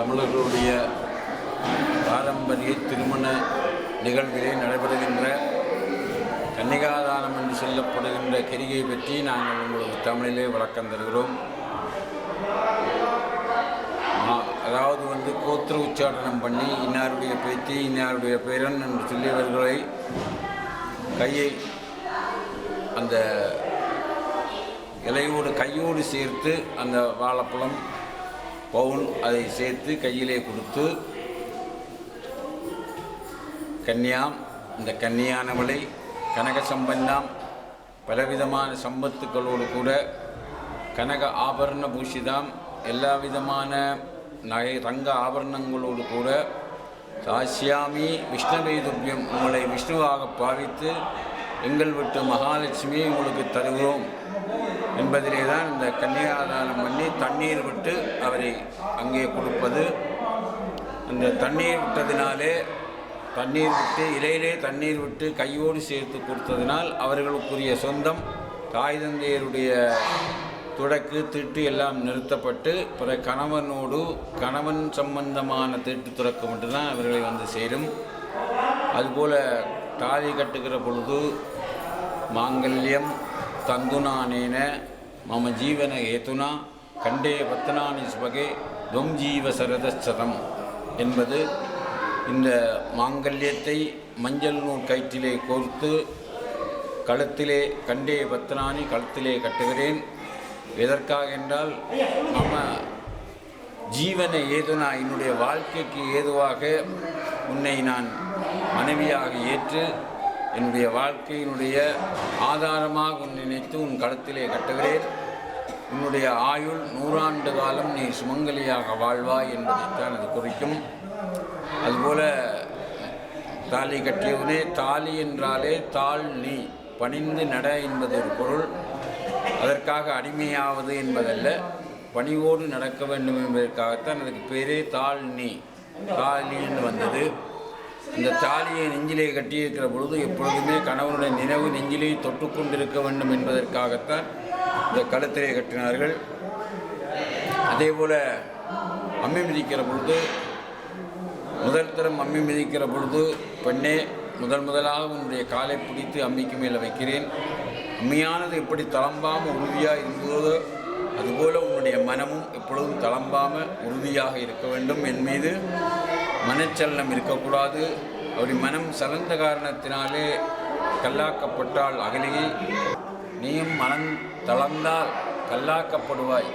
தமிழர்களுடைய பாரம்பரிய திருமண நிகழ்விலே நடைபெறுகின்ற கன்னிகாதானம் என்று சொல்லப்படுகின்ற கிரிகை பற்றி நாங்கள் உங்களுக்கு தமிழிலே விளக்கம் தருகிறோம். அதாவது வந்து கோத்திர உச்சாடனம் பண்ணி இன்னாருடைய பேத்தி இன்னாருடைய பேரன் என்று சொல்லியவர்களை கையை அந்த இலையோடு கையோடு சேர்த்து அந்த வாழைப்பழம் பவுன் அதை சேர்த்து கையிலே கொடுத்து கன்யாம் இந்த கன்னியானவளை கனக சம்பந்தாம் பலவிதமான சம்பத்துக்களோடு கூட கனக ஆபரண பூஷிதாம் எல்லா விதமான நகை ரங்க ஆபரணங்களோடு கூட சாஸ்யாமி விஷ்ணவேதுபியம் உங்களை விஷ்ணுவாக பாவித்து எங்கள் விட்டு மகாலட்சுமியை உங்களுக்கு தருகிறோம். என்பதிலே தான் இந்த கன்னியாதானம் பண்ணி தண்ணீர் விட்டு அவரை அங்கே கொடுப்பது. அந்த தண்ணீர் விட்டதினாலே தண்ணீர் விட்டு இலையிலே தண்ணீர் விட்டு கையோடு சேர்த்து கொடுத்ததினால் அவர்களுக்குரிய சொந்தம் தாய் தந்தையருடைய துடக்கு திட்டு எல்லாம் நிறுத்தப்பட்டு பிற கணவனோடு கணவன் சம்பந்தமான திட்டு துறக்கு மட்டும்தான் அவர்களை வந்து சேரும். அதுபோல தாலி கட்டுகிற பொழுது மாங்கல்யம் தந்துனானேன மம ஜீவன ஏதுனா கண்டே பத்தனானி சுபகே துவம் ஜீவ சரதச்சதம் என்பது இந்த மாங்கல்யத்தை மஞ்சள் நூல் கயிற்றிலே கோர்த்து கழுத்திலே கண்டே பத்தனானி களத்திலே கட்டுகிறேன். எதற்காக என்றால் நம்ம ஜீவன ஏதுனா என்னுடைய வாழ்க்கைக்கு ஏதுவாக உன்னை நான் மனைவியாக ஏற்று என்னுடைய வாழ்க்கையினுடைய ஆதாரமாக உன் நினைத்து உன் கழுத்திலே கட்டுகிறேன். உன்னுடைய ஆயுள் நூறாண்டு காலம் நீ சுமங்கலியாக வாழ்வாய் என்பதைத்தான் அது குறிக்கும். அதுபோல தாலி கட்டியவனே தாலி என்றாலே தாள் நீ. பணிந்து நட என்பது ஒரு பொருள். அதற்காக அடிமையாவது என்பதல்ல. பணிவோடு நடக்க வேண்டும் என்பதற்காகத்தான் அதுக்கு பேரே தாள் நீ. தாலின்னு வந்தது. இந்த தாலியை நெஞ்சிலே கட்டியிருக்கிற பொழுது எப்பொழுதுமே கணவனுடைய நினைவு நெஞ்சிலே தொட்டுக்கொண்டிருக்க வேண்டும் என்பதற்காகத்தான் இந்த கழுத்திலே கட்டினார்கள். அதே போல அம்மி மிதிக்கிற பொழுது முதல் தரம் அம்மி மிதிக்கிற பொழுது பெண்ணே முதல் முதலாக உன்னுடைய காலை பிடித்து அம்மிக்கு மேலே வைக்கிறேன். அம்மியானது எப்படி தளம்பாமல் உறுதியாக இருந்ததோ அதுபோல உன்னுடைய மனமும் எப்பொழுதும் தளம்பாமல் உறுதியாக இருக்க வேண்டும். என் மீது மனச்சலனம் இருக்கக்கூடாது. அப்படி மனம் சலந்த காரணத்தினாலே கல்லாக்கப்பட்டால் அகலியை. நீயும் மனம் தளர்ந்தால் கல்லாக்கப்படுவாய்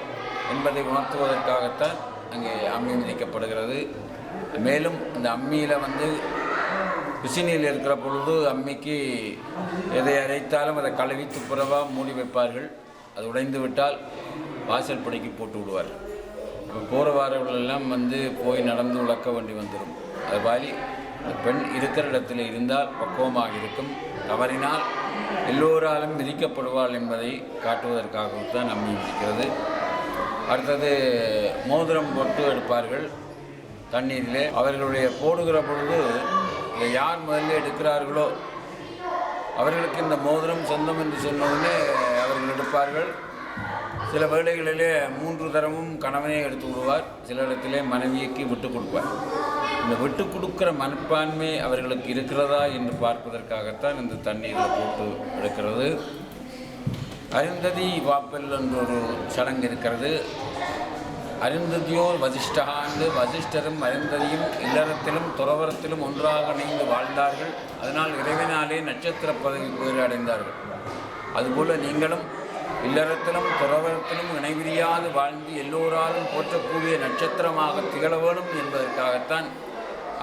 என்பதை உணர்த்துவதற்காகத்தான் அங்கே அம்மி மிதிக்கப்படுகிறது மேலும் இந்த அம்மியில் வந்து பிசினியில் இருக்கிற பொழுது அம்மிக்கு எதை அரைத்தாலும் அதை கழுவி துப்புரவாக மூடி வைப்பார்கள். அது உடைந்து விட்டால் வாசல் படிக்கு போட்டு விடுவார்கள். போகிற எல்லாம் வந்து போய் நடந்து உழக்க வேண்டி வந்துடும் அது மாதிரி பெண் இருக்கிற இடத்துல இருந்தால் பக்குவமாக இருக்கும். தவறினால் எல்லோராலும் விதிக்கப்படுவாள் என்பதை காட்டுவதற்காகவும் தான் நம்பி இருக்கிறது. அடுத்தது மோதிரம் போட்டு எடுப்பார்கள். தண்ணீரிலே அவர்களுடைய போடுகிற பொழுது இதை யார் முதல்ல எடுக்கிறார்களோ அவர்களுக்கு இந்த மோதிரம் சொந்தம் என்று சொன்னவுடனே அவர்கள் எடுப்பார்கள். சில வேளைகளிலே மூன்று தரமும் கணவனே எடுத்து விடுவார். சில இடத்திலே மனைவியைக்கு விட்டு கொடுப்பார். இந்த விட்டு கொடுக்குற மனப்பான்மை அவர்களுக்கு இருக்கிறதா என்று பார்ப்பதற்காகத்தான் இந்த தண்ணீரில் போட்டு எடுக்கிறது. அருந்ததி வாப்பல் என்ற ஒரு சடங்கு இருக்கிறது. அருந்ததியோர் வசிஷ்டகாண்டு வசிஷ்டரும் அருந்ததியும் இல்லறத்திலும் துறவரத்திலும் ஒன்றாக இணைந்து வாழ்ந்தார்கள். அதனால் இறைவனாலே நட்சத்திர பதவி பேறு அடைந்தார்கள். நீங்களும் இல்லறத்திலும் துறவரத்திலும் இணைவிரியாது வாழ்ந்து எல்லோராலும் போற்றக்கூடிய நட்சத்திரமாக திகழ வேணும் என்பதற்காகத்தான்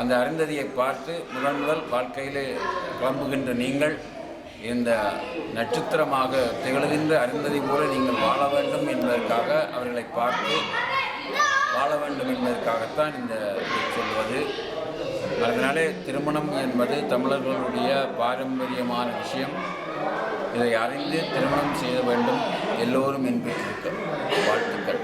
அந்த அருந்ததியை பார்த்து முதன் முதல் வாழ்க்கையிலே கிளம்புகின்ற நீங்கள் இந்த நட்சத்திரமாக திகழ்கின்ற அருந்ததி போல நீங்கள் வாழ வேண்டும் என்பதற்காக அவர்களை பார்த்து வாழ வேண்டும் என்பதற்காகத்தான் இந்த சொல்வது. அதனாலே திருமணம் என்பது தமிழர்களுடைய பாரம்பரியமான விஷயம். இதை அறிந்து திருமணம் செய்ய வேண்டும் எல்லோரும் என்பது வாழ்த்துக்கள்.